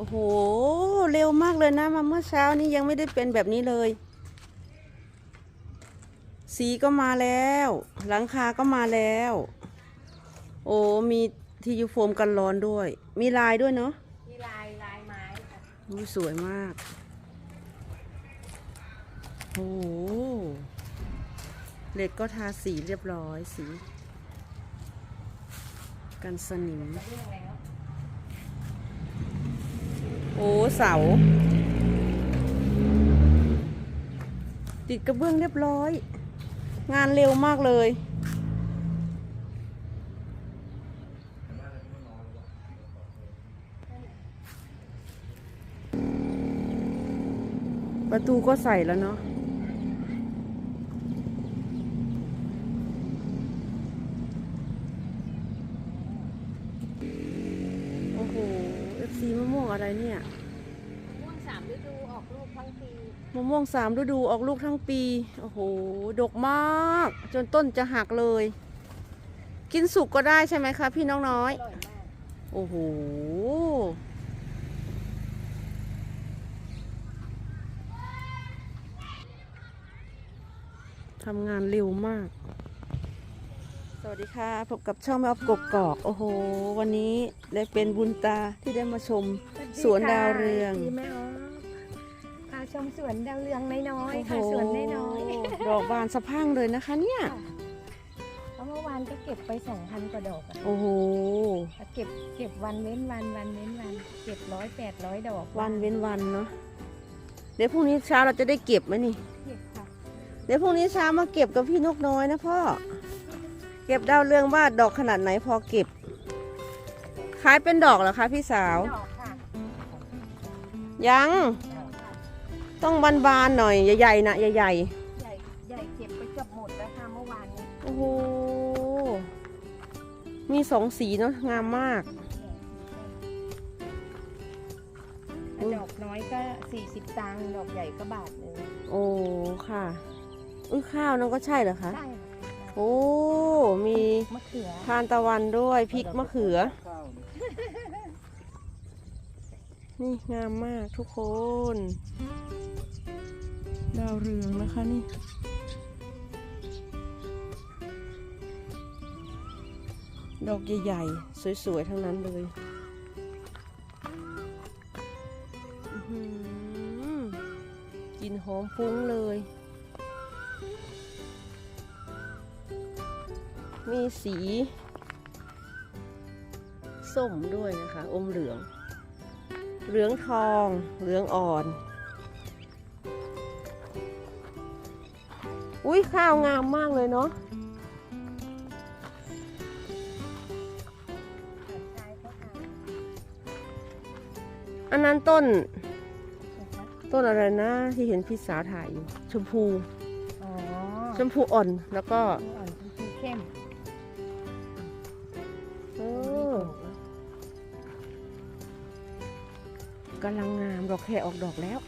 โอ้โห เร็วมากเลยนะมาเมื่อเช้านี้ยังไม่ได้เป็นแบบนี้เลย สีก็มาแล้ว หลังคาก็มาแล้ว โอ้ มีทียูโฟมกันร้อนด้วย มีลายด้วยเนาะมีลายลายไม้ค่ะอุ๊ยสวยมาก โอ้โหเหล็กก็ทาสีเรียบร้อยสี กันสนิม เรื่องแล้ว โอ้เสา ติดกระเบื้องเรียบร้อย งานเร็วมากเลยประตูก็ใส่แล้วเนาะ โอ้โห FC มะม่วงอะไรเนี่ยม่วงสามฤดูออกลูกทั้งปีมะม่วงสามฤดูออกลูกทั้งปี โอ้โห ดกมาก จนต้นจะหักเลย กินสุกก็ได้ใช่ไหมคะพี่น้องน้อย อร่อยมากโอ้โห ทำงานเร็วมาก วัสดีค่ะพบกับช่องแมวกบกอก โอ้โห วันนี้ได้เป็นบุญตาที่ได้มาชมสวนดาวเรืองดีแม่อ๋อพาชมสวนดาวเรืองน้อยโอ้ๆโหค่ะสวนน้อยดอกบานสะพรั่งเลยนะคะเนี่ยๆค่ะเพราะเมื่อวานก็เก็บไปสองพันกว่าดอกอะโอ้โหเก็บเก็บวันเว้นวันวันเว้นวันเก็บร้อยแปดร้อยดอก วันเว้นวันเนาะเดี๋ยวพรุ่งนี้เช้าเราจะได้เก็บไหมนี่เก็บค่ะเดี๋ยวพรุ่งนี้เช้ามาเก็บกับพี่นกน้อยนะพ่อ เก็บดาวเรืองว่าดอกขนาดไหนพอเก็บ ขายเป็นดอกเหรอคะพี่สาว ดอกค่ะยังดอกค่ะต้องบานๆหน่อยใหญ่ๆนะใหญ่ใหญ่ใหญ่เก็บไปเกือบหมดแล้วค่ะเมื่อวานนี้ๆโอ้โหมีสองสีเนาะงามมากอุ๊ยดอกน้อยก็สี่สิบตังค์ดอกใหญ่ก็บาทหนึงโอ้ค่ะอุ้ยข้าวนั่นก็ใช่เหรอคะ ใช่ โอ้ มีมะเขือทานตะวันด้วยพริกมะเขือ นี่งามมากทุกคน ดาวเรืองนะคะนี่ ดอกใหญ่ๆ สวยๆ ทั้งนั้นเลยอื้อหือกลินหอมฟุ้งเลย มีสีส้มด้วยนะคะ อมเหลือง เหลืองทอง เหลืองอ่อน อุ้ยข้าวงามมากเลยเนาะชายก็ทานอันนั้นต้นนะคะต้นอะไรนะที่เห็นพี่สาวถ่ายอยู่ ชมพูอ๋อชมพูอ่อนแล้วก็อ่อนชมพูเข้ม กำลังงามดอกแค่ออกดอกแล้ว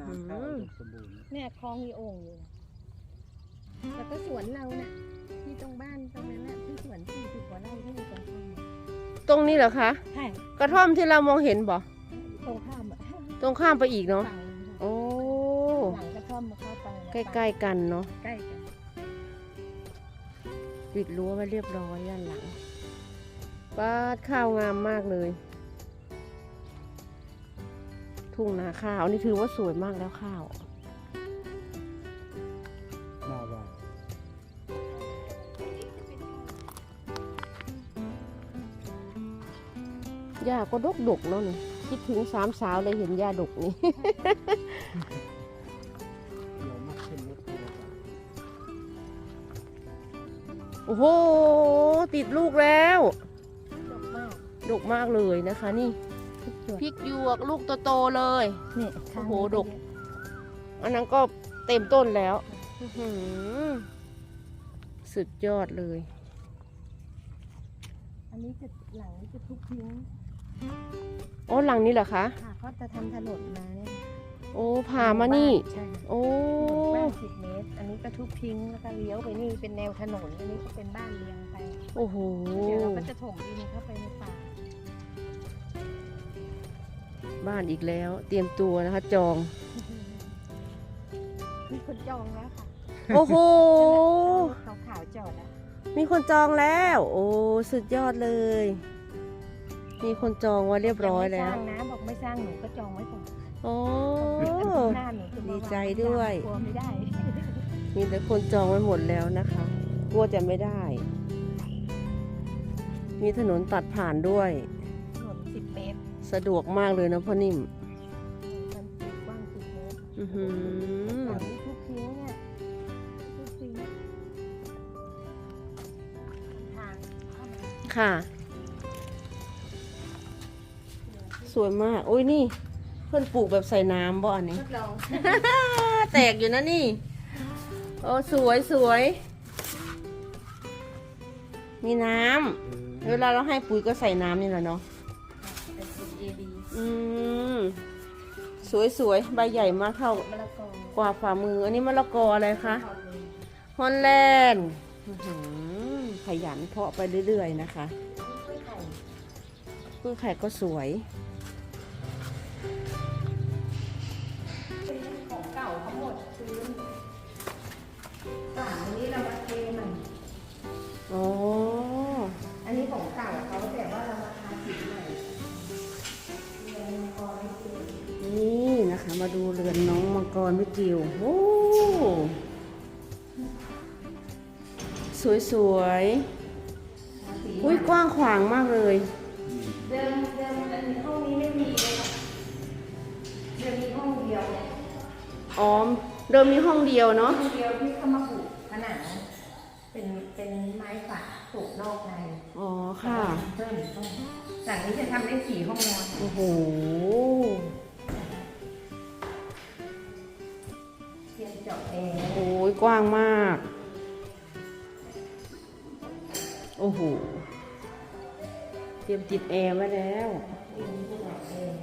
น้ำข้าวอุดมสมบูรณ์เนี่ยคลองมีโอ่งอยู่นะแล้วก็สวนเรานะที่ตรงบ้านตรงนั้นนะที่สวนที่สิบกว่าไร่ที่อยู่ตรงข้ามตรงนี้เหรอคะ ใช่กระท่อมที่เรามองเห็นบ่ตรงข้ามอะตรงข้ามไปอีกเนาะฝั่งนึงค่ะโอ้หลังกระท่อมมาเข้าไปใกล้ๆกันเนาะใกล้กัน ปิดรั้วไว้เรียบร้อยด้านหลัง ป้าดข้าวงามมากเลย ทุ่งนาข้าว นี่ถือว่าสวยมากแล้วข้าวหน้าบ้านหญ้าก็ดกดกๆเนาะนี่คิดถึงสามสาวเลยเห็นหญ้าดกนี่เดี๋ยวมักขึ้นรถทัวร์ไปโอ้โห ติดลูกแล้วดกมาก ดกมากเลยนะคะนี่ทุกจุดพริกหยวกลูกโตๆเลยนี่โอ้โหดก อันนั้นก็เต็มต้นแล้วอื้อหือสุดยอดเลย อันนี้จะหลังนี้จะทุกทิ้งอ๋อหลังนี้เหรอคะค่ะเขาจะทำถนนมาเนี่ยโอ้ผ่ามานี่ใช่โอ้ บ้านสิบเมตร อันนี้ก็ทุบทิ้งแล้วก็เลี้ยวไปนี่เป็นแนวถนน อันนี้ก็เป็นบ้านเลี้ยงไป โอ้โห เดี๋ยวเราก็จะถมดินเข้าไปในป่า บ้านอีกแล้ว เตรียมตัวนะคะ จอง มีคนจองแล้วค่ะโอ้โห ขาวขาวๆจอดแล้ว มีคนจองแล้ว โอ้ สุดยอดเลย มีคนจองไว้เรียบร้อยแล้ว ไม่สร้างนะ บอกไม่สร้างหนูก็จองไว้ก่อนโอ้ หน้าหนูจะมาดีใจด้วย กลัวไม่ได้มีแต่คนจองไว้หมดแล้วนะคะ กลัวจะไม่ได้ มีถนนตัดผ่านด้วย ถนนสิบเมตรสะดวกมากเลยนะพ่อนิ่มมันสิบกว้างสิบเมตรอือหือแถวนี้ทุกทิ้งเนี่ยทุกทิ้งทางเข้ามาค่ะ สวยมาก โอ้ยนี่เพื่อนปลูกแบบใส่น้ำบ่อันนี้ทดลอง แตกอยู่นะนี่ โอ้สวยสวย มีน้ำเวลาเราให้ปุ๋ยก็ใส่น้ำนี่แหละเนาะเป็นสูตร AB อืม สวยสวยใบใหญ่มากเท่ามะละกอกว่าฝ่ามือ อันนี้มะละกออะไรคะทอดเลยฮอลแลนด์อื้อหือขยันเพาะไปเรื่อยๆนะคะกล้วยไข่พืชไข่ก็สวยเป็นของเก่าเขาหมดซื้อสามอันนี้เรามาเทใหม่อ๋ออันนี้ของเก่าเขาแต่ว่าเรามาทาสีใหม่เรียนมังกรไม่เกินนี่นะคะ มาดูเรือนน้องมังกรไม่กิวโอ้สวยสวยๆ ทาสีอุ้ยกว้างขวางมากเลย เดิมมีห้องเดียวเนาะห้องเดียวที่เข้ามาปลูกผนังเป็นเป็นไม้ฝาปลูกนอกในอ๋อค่ะเพิ่มห้องหลังนี้จะทำได้สี่ห้องนอนโอ้โหเตียงเจาะแอร์โอ้ยกว้างมาก โอ้โหเตรียมติดแอร์ไว้แล้วเตียงเจาะแอร์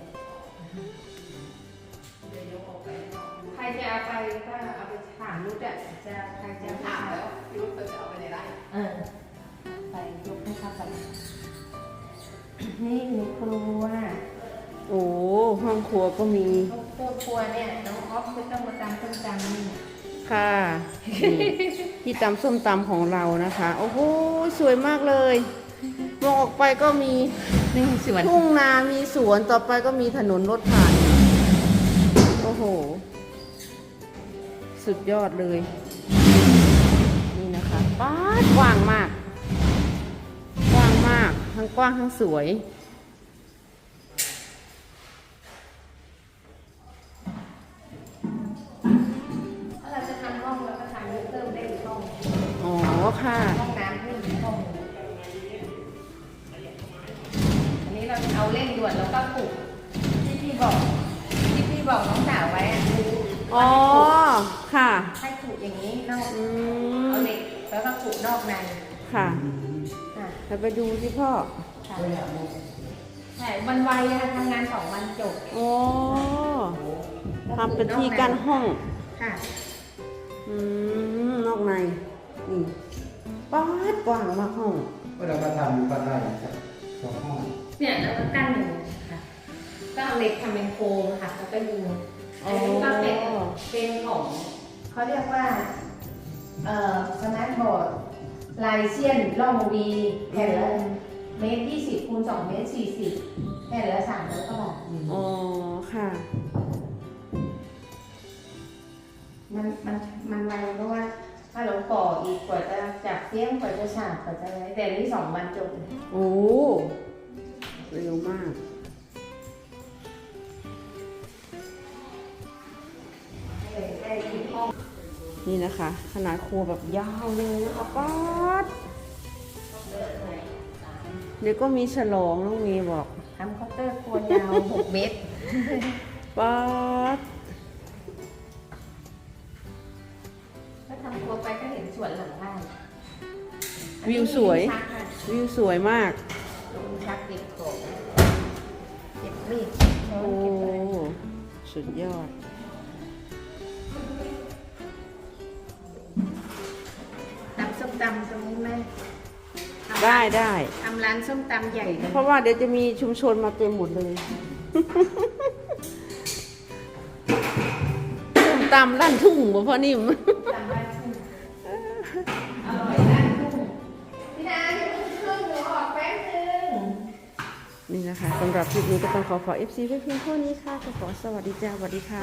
จะเอาไปก็เอาไปถามนุชอะจะใครจะถามแล้วนุชจะเอาไปในไร่เออไปยกให้เขาไปนี่หนูครัวโอ้ห้องครัวก็มีตัวครัวเนี่ยน้องออฟไม่ต้องมาตำส้มตำนี่ค่ะนี่ที่ตำส้มตำของเรานะคะ โอ้โหสวยมากเลยมองออกไปก็มีนี่สวนทุ่งนา มีสวนต่อไปก็มีถนนรถผ่าน โอ้โห สุดยอดเลย นี่นะคะป้าดกว้างมาก กว้างมาก ทั้งกว้างทั้งสวยถ้าเราจะทำห้องเราก็ทำเพิ่มได้อีกห้องอ๋อค่ะ ห้องน้ำเพิ่มอีกห้องหนึ่งอันนี้เราเอาเร่งด่วนแล้วก็ปลูกที่พี่บอกที่พี่บอกน้องสาวไว้อะ อ๋อ ค่ะ ให้ปลูกอย่างนี้นอกอืเอามเหล็กแล้วก็ปลูกนอกในค่ะค่ะเราไปดูสิพ่อ ค่ะใช่วันไวอะทำงานสองวันจบอ๋อทำเป็นที่กั้นห้อง ค่ะ อืม นอกใน นี่ป้าดกว้างมากห้อง ก็เราก็ทำอยู่บ้านไร่ครับสองห้องเนี่ยแล้วก็กั้นอย่างนี้ค่ะก็เอาเหล็กทำเป็นโครงค่ะแล้วก็ยิงอ๋อัอนนี้ก็เป็น เป็นของเขาเรียกว่าเอ่อสมาร์ทบอร์ดลายเซียนล่องวีแผ่นละเมตรยี่สิบคูณสองเมตรสี่สิบแผ่นละสามร้อยกว่าบาทอ๋อค่ะ มันมันมันไวเพราะว่า ถ้าเราก่ออีกกว่าจะจับเตี้ยงกว่าจะฉาบกว่าจะอะไรแต่นี่สองวันจบเลยโอ้เร็วมาก นี่นะคะ ขนาดครัวแบบยาวเลยนะคะป๊าดเดี๋ยวก็มีฉลองน้องเมย์บอกทำเคาน์เตอร์ครัวยาวหกเมตรป๊าดก็ทำครัวไปก็เห็นสวนหลังบ้านวิวสวยอันนี้มีชักค่ะวิวสวยมากมีชักเก็บของเก็บมีดช้อโอ้นเก็บอะไรสุดยอด ตำตรงนี้ไหมได้ได้ ทำร้านส้มตำใหญ่เพราะว่าเดี๋ยวจะมีชุมชนมาเต็มหมดเลยส้มตำลั่นทุ่งบ่พ่อนิ่มตำร้านถุงป่ะพ่นอนิมนี่นะคะสำหรับคลิปนี้ก็ต้องขอขอ FC ไว้เพียงเท่านี้ค่ะขอสวัสดีจ้าสวัสดีค่ะ